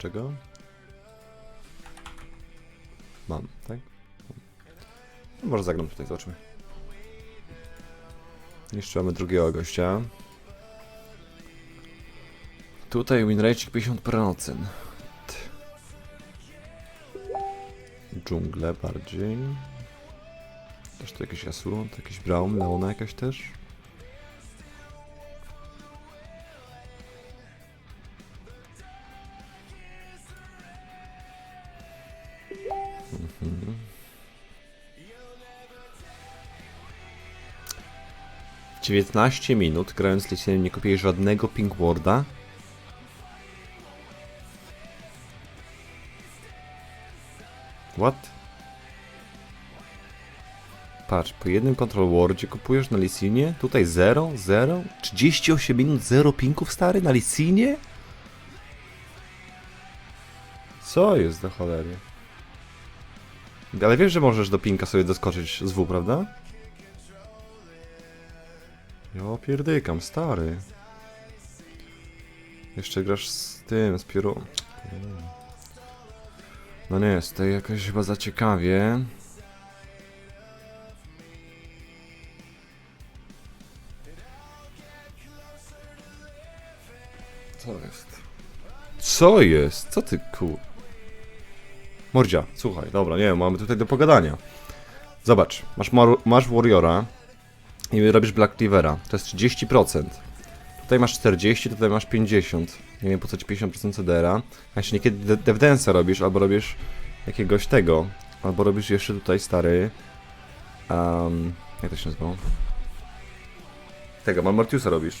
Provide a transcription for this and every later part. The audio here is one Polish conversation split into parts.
Czego? Mam, tak? No, może zagram tutaj, zobaczmy. Jeszcze mamy drugiego gościa. Tutaj win rate 50%. Dżungle bardziej. Też tu jakieś Yasuo, to jakiś Braum, Leona jakaś też. 19 minut grając Licinem nie kupiłeś żadnego Pink Warda. What? Patrz, po jednym Control Wardzie kupujesz na Lisinie, tutaj 0, 0, 38 minut, 0 pinków stary na Lisinie? Co jest do cholery? Ale wiesz, że możesz do pinka sobie doskoczyć z W, prawda? Ja pierdykam, stary. Jeszcze grasz z tym, z pióru... No nie, jest to jakoś chyba za ciekawie. Co jest? Co jest? Co ty ku... Mordzia, słuchaj, dobra, nie mamy tutaj do pogadania. Zobacz, masz, masz Warriora i robisz Black Cleavera, to jest 30%. Tutaj masz 40, tutaj masz 50. Nie wiem po co ci 50% CDR-a. A jeszcze niekiedy de- Dev Dance'a robisz, albo robisz jakiegoś tego, albo robisz jeszcze tutaj stary... Um, jak to się nazywało? Tego, Malmortiusa robisz.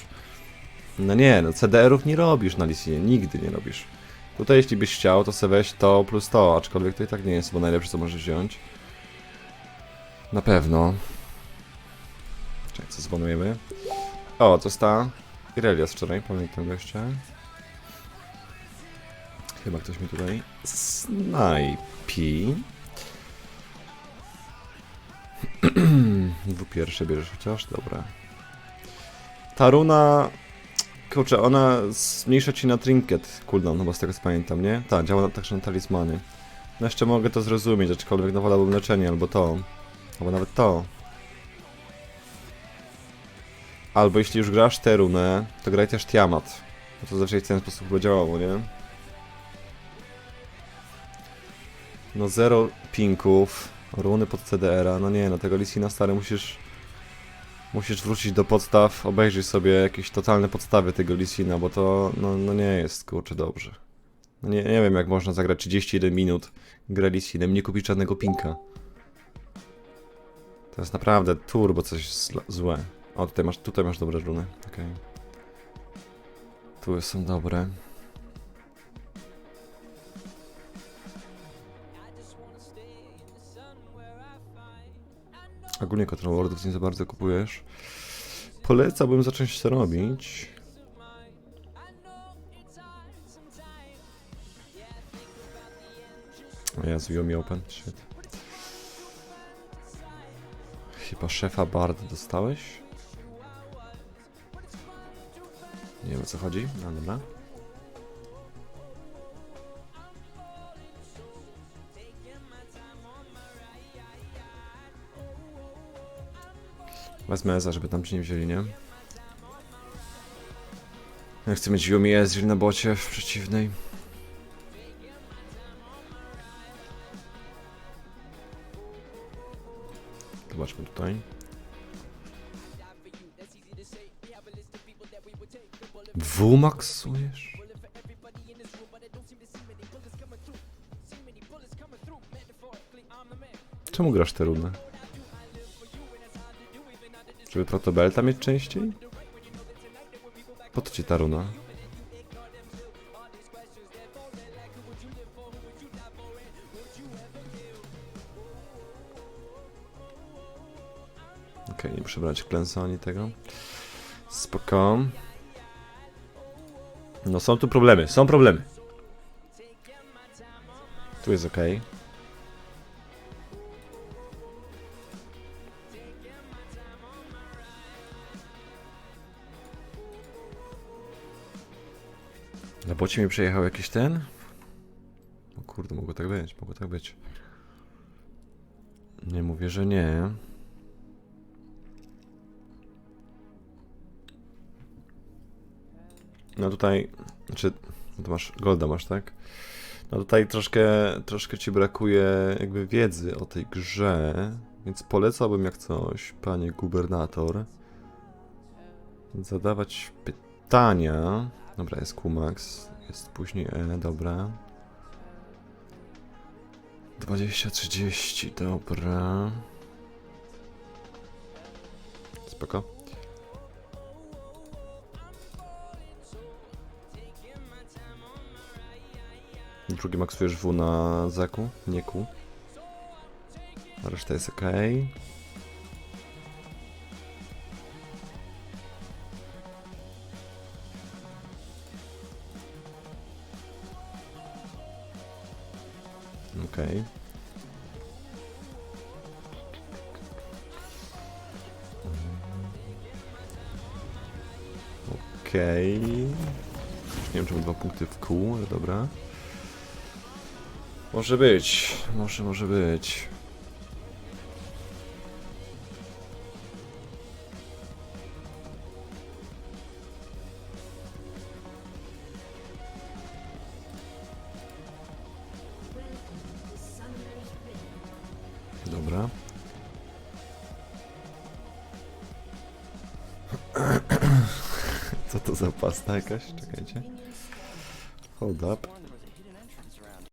No nie, no CDR-ów nie robisz na Lisinie, nigdy nie robisz. Tutaj jeśli byś chciał, to sobie weź to plus to, aczkolwiek to i tak nie jest chyba najlepsze, co możesz wziąć. Na pewno. Zbanujemy? O, to jest Irelia z wczoraj, pamiętam gościa. Chyba ktoś mi tutaj snajpi. Dwu pierwsze bierzesz chociaż? Dobra. Ta runa... Kurczę, ona zmniejsza ci na trinket cooldown, chyba z tego co pamiętam, nie? Tak, działa także na talizmany. No jeszcze mogę to zrozumieć, aczkolwiek no wolałbym leczenie albo to. Albo nawet to. Albo jeśli już grasz tę runę, to graj też Tiamat. Bo to zawsze w ten sposób chyba działało, nie? No zero pinków, runy pod CDR-a, no nie, no tego Lisina stary musisz... Musisz wrócić do podstaw, obejrzyj sobie jakieś totalne podstawy tego Lisina, bo to no, no nie jest kurczę dobrze. No nie, nie wiem jak można zagrać 31 minut grę Lisinem, nie kupić żadnego pinka. To jest naprawdę turbo coś złe. O, tutaj masz, tutaj masz dobre runy, okej. Tu są dobre. Ogólnie Control Wardów nie za bardzo kupujesz. Polecałbym zacząć to robić. O Jezu, Yomi Open, shit. Chyba szefa Bard dostałeś? Nie wiem o co chodzi, no dobra. Wezmę Eza, żeby tam ci nie wzięli, nie? Ja chcę mieć Yumi Ezreal na bocie w przeciwnej. Zobaczmy tutaj. W maksujesz? Czemu grasz te runy? Żeby protobelta mieć częściej? Po to ci ta runa? Okej, nie muszę brać klęsa ani tego. Spoko. No są tu problemy, są problemy. Tu jest ok. Na bocie mi przejechał jakiś ten? O kurde, mogło tak być, mogło tak być. Nie mówię, że nie. No tutaj, znaczy, to masz, Golda masz, tak? No tutaj troszkę, troszkę ci brakuje jakby wiedzy o tej grze, więc polecałbym jak coś, panie gubernator, zadawać pytania. Dobra, jest Kumax, jest później E, dobra. 20-30, dobra. Spoko. Drugi maksujesz W na zaku, nie Q. Reszta jest ok. Okej. Okej. Nie wiem, czemu dwa punkty w kół, ale dobra. Może być, może, może być. Dobra. Co to za pasta jakaś? Czekajcie. Hold up.